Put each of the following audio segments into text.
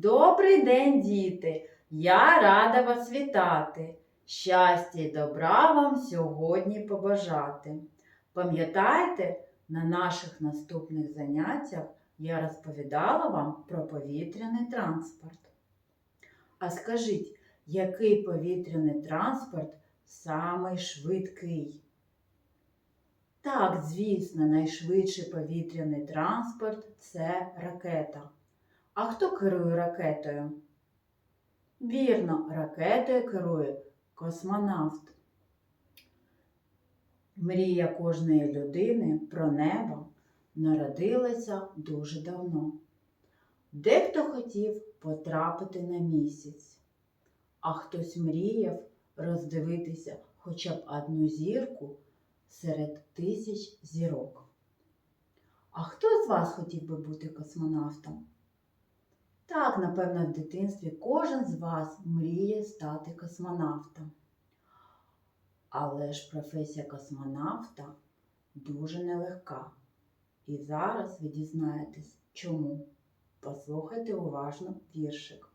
Добрий день, діти! Я рада вас вітати. Щастя й добра вам сьогодні побажати. Пам'ятаєте, на наших наступних заняттях я розповідала вам про повітряний транспорт. А скажіть, який повітряний транспорт самий швидкий? Так, звісно, найшвидший повітряний транспорт це ракета. А хто керує ракетою? Вірно, ракетою керує космонавт. Мрія кожної людини про небо народилася дуже давно. Дехто хотів потрапити на місяць, а хтось мріяв роздивитися хоча б одну зірку серед тисяч зірок. А хто з вас хотів би бути космонавтом? Так, напевно, в дитинстві кожен з вас мріє стати космонавтом. Але ж професія космонавта дуже нелегка. І зараз ви дізнаєтесь, чому. Послухайте уважно віршик.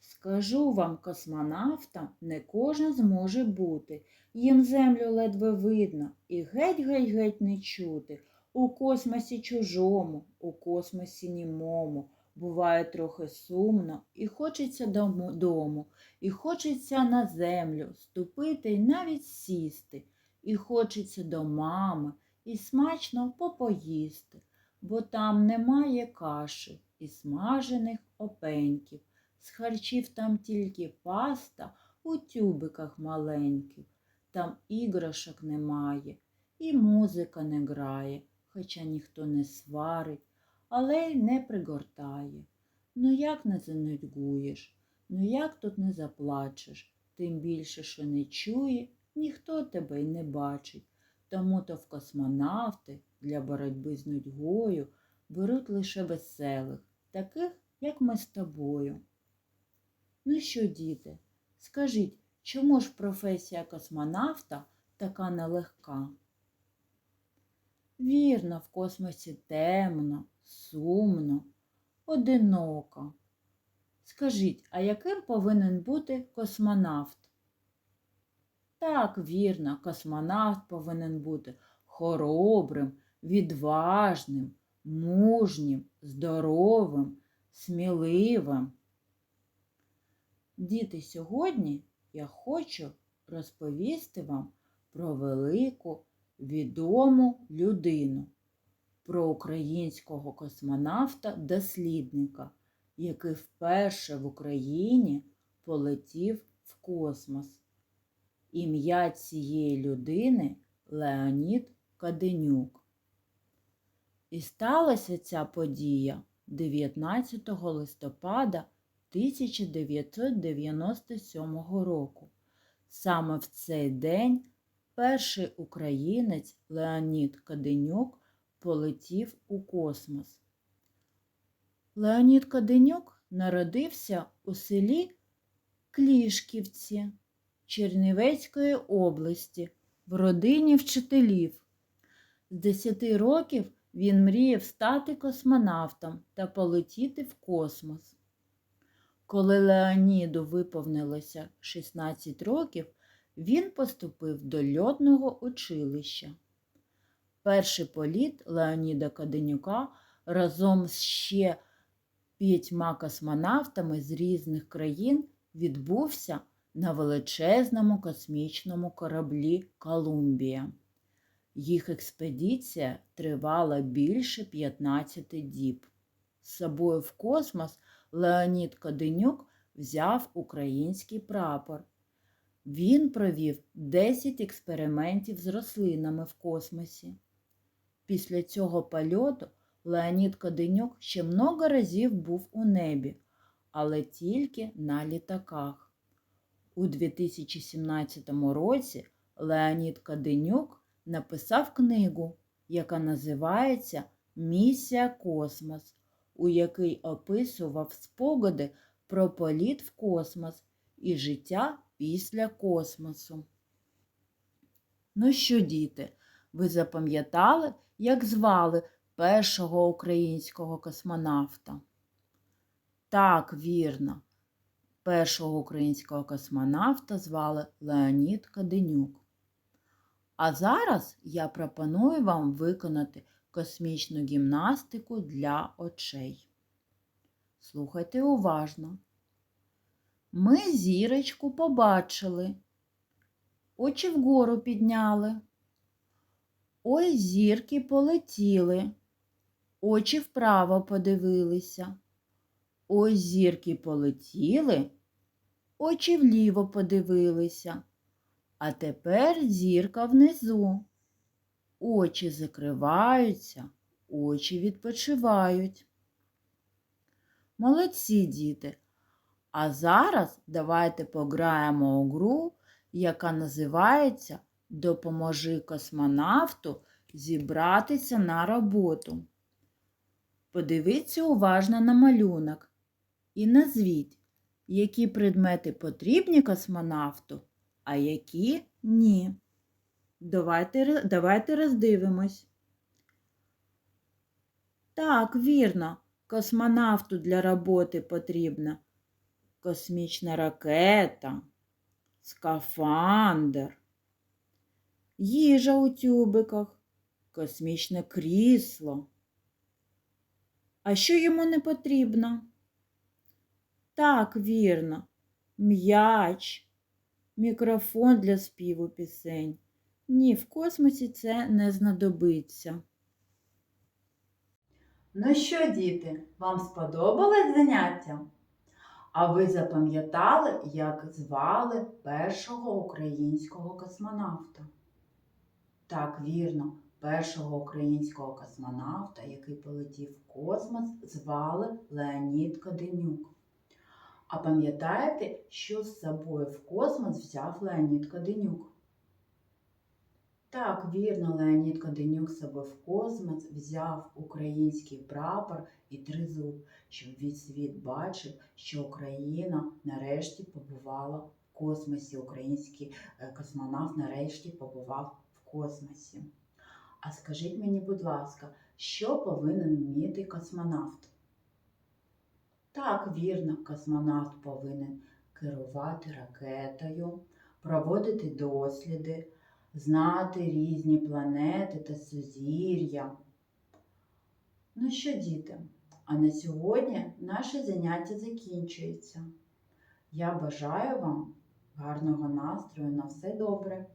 Скажу вам, космонавтам не кожен зможе бути. Їм землю ледве видно і геть-геть-геть не чути. У космосі чужому, у космосі німому. Буває трохи сумно, і хочеться додому, і хочеться на землю ступити й навіть сісти, і хочеться до мами, і смачно попоїсти, бо там немає каші і смажених опеньків. З харчів там тільки паста у тюбиках маленьких, там іграшок немає, і музика не грає, хоча ніхто не сварить, але й не пригортає. Ну як не занудьгуєш, ну як тут не заплачеш, тим більше, що не чує, ніхто тебе й не бачить. Тому то в космонавти для боротьби з нудьгою беруть лише веселих, таких, як ми з тобою. Ну що, діти, скажіть, чому ж професія космонавта така нелегка? Вірно, в космосі темно, сумно, одиноко. Скажіть, а яким повинен бути космонавт? Так, вірно, космонавт повинен бути хоробрим, відважним, мужнім, здоровим, сміливим. Діти, сьогодні я хочу розповісти вам про велику відому людину, про українського космонавта-дослідника, який вперше в Україні полетів в космос. Ім'я цієї людини Леонід Каденюк. І сталася ця подія 19 листопада 1997 року. Саме в цей день перший українець Леонід Каденюк полетів у космос. Леонід Каденюк народився у селі Клішківці Чернівецької області в родині вчителів. З 10 років він мріяв стати космонавтом та полетіти в космос. Коли Леоніду виповнилося 16 років, він поступив до льотного училища. Перший політ Леоніда Каденюка разом з ще п'ятьма космонавтами з різних країн відбувся на величезному космічному кораблі Колумбія. Їх експедиція тривала більше 15 діб. З собою в космос Леонід Каденюк взяв український прапор. Він провів 10 експериментів з рослинами в космосі. Після цього польоту Леонід Каденюк ще много разів був у небі, але тільки на літаках. У 2017 році Леонід Каденюк написав книгу, яка називається Місія Космос, у якій описував спогади про політ в космос і життя після космосу. Ну що, діти, ви запам'ятали, як звали першого українського космонавта? Так, вірно. Першого українського космонавта звали Леонід Каденюк. А зараз я пропоную вам виконати космічну гімнастику для очей. Слухайте уважно. Ми зірочку побачили, очі вгору підняли. Ой, зірки полетіли, очі вправо подивилися. Ой, зірки полетіли, очі вліво подивилися. А тепер зірка внизу. Очі закриваються, очі відпочивають. Молодці, діти. А зараз давайте пограємо у гру, яка називається Допоможи космонавту зібратися на роботу. Подивіться уважно на малюнок і назвіть, які предмети потрібні космонавту, а які ні. Давайте, давайте роздивимось. Так, вірно, космонавту для роботи потрібна космічна ракета, скафандр, їжа у тюбиках, космічне крісло. А що йому не потрібно? Так, вірно, м'яч, мікрофон для співу пісень. Ні, в космосі це не знадобиться. Ну що, діти, вам сподобалось заняття? А ви запам'ятали, як звали першого українського космонавта? Так, вірно, першого українського космонавта, який полетів в космос, звали Леонід Каденюк. А пам'ятаєте, що з собою в космос взяв Леонід Каденюк? Так, вірно, Леонід Каденюк з собою в космос взяв український прапор і тризуб, щоб весь світ бачив, що Україна нарешті побувала в космосі. Український е, космонавт нарешті побував в космосі. А скажіть мені, будь ласка, що повинен вміти космонавт? Так, вірно, космонавт повинен керувати ракетою, проводити досліди, знати різні планети та сузір'я. Ну що, діти, а на сьогодні наше заняття закінчується. Я бажаю вам гарного настрою на все добре.